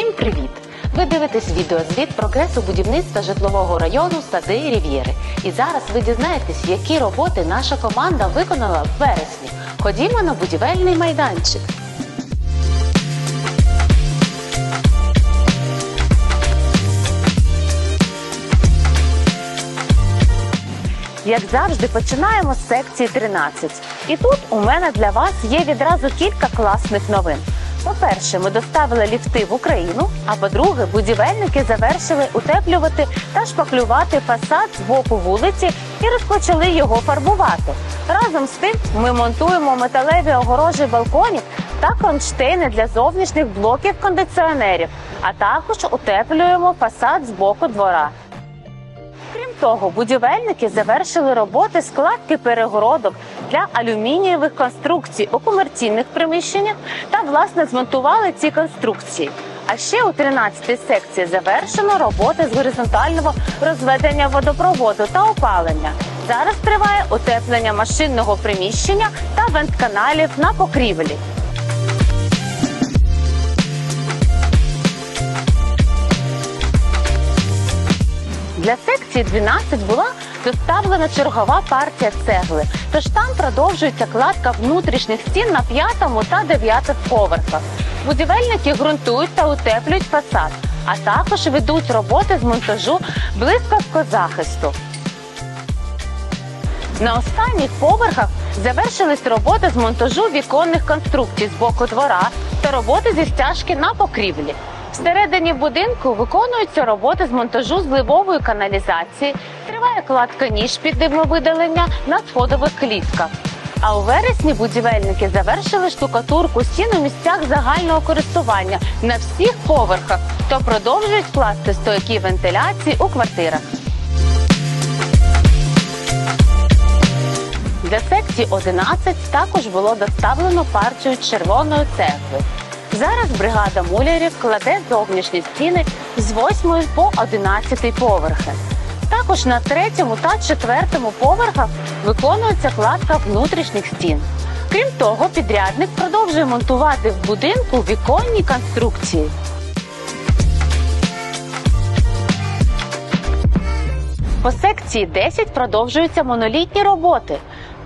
привіт! Ви дивитесь відеозвіт прогресу будівництва житлового району Сади і Рів'єри. І зараз ви дізнаєтесь, які роботи наша команда виконала в вересні. Ходімо на будівельний майданчик. Як завжди, починаємо з секції 13. І тут у мене для вас є відразу кілька класних новин. По-перше, ми доставили ліфти в Україну. А по-друге, будівельники завершили утеплювати та шпаклювати фасад з боку вулиці і розпочали його фарбувати. Разом з тим, ми монтуємо металеві огорожі балконів та кронштейни для зовнішніх блоків кондиціонерів, а також утеплюємо фасад з боку двора. Крім того, будівельники завершили роботи складки перегородок для алюмінієвих конструкцій у комерційних приміщеннях та власне змонтували ці конструкції. А ще у 13-й секції завершено роботи з горизонтального розведення водопроводу та опалення. Зараз триває утеплення машинного приміщення та вентканалів на покрівлі. Для секції 12 була доставлена чергова партія цегли, тож там продовжується кладка внутрішніх стін на п'ятому та дев'ятих поверхах. Будівельники ґрунтують та утеплюють фасад, а також ведуть роботи з монтажу блискавкозахисту. На останніх поверхах завершились роботи з монтажу віконних конструкцій з боку двора та роботи зі стяжки на покрівлі. Всередині будинку виконуються роботи з монтажу зливової каналізації, триває кладка ніж під димовидалення на сходових клітках. А у вересні будівельники завершили штукатурку стін у місцях загального користування на всіх поверхах та продовжують класти стояки вентиляції у квартирах. Для секції 11 також було доставлено партію червоної цегли. Зараз бригада мулярів кладе зовнішні стіни з 8 по 11 поверхи. Також на третьому та четвертому поверхах виконується кладка внутрішніх стін. Крім того, підрядник продовжує монтувати в будинку віконні конструкції. По секції 10 продовжуються монолітні роботи.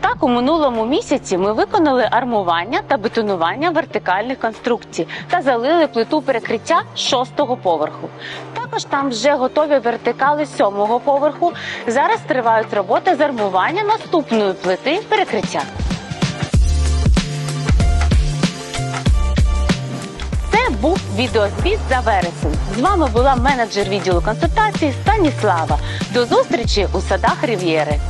Так, у минулому місяці ми виконали армування та бетонування вертикальних конструкцій та залили плиту перекриття шостого поверху. Також там вже готові вертикали сьомого поверху. Зараз тривають роботи з армування наступної плити перекриття. Це був відеозвіт за вересень. З вами була менеджер відділу консультацій Станіслава. До зустрічі у садах Рів'єри.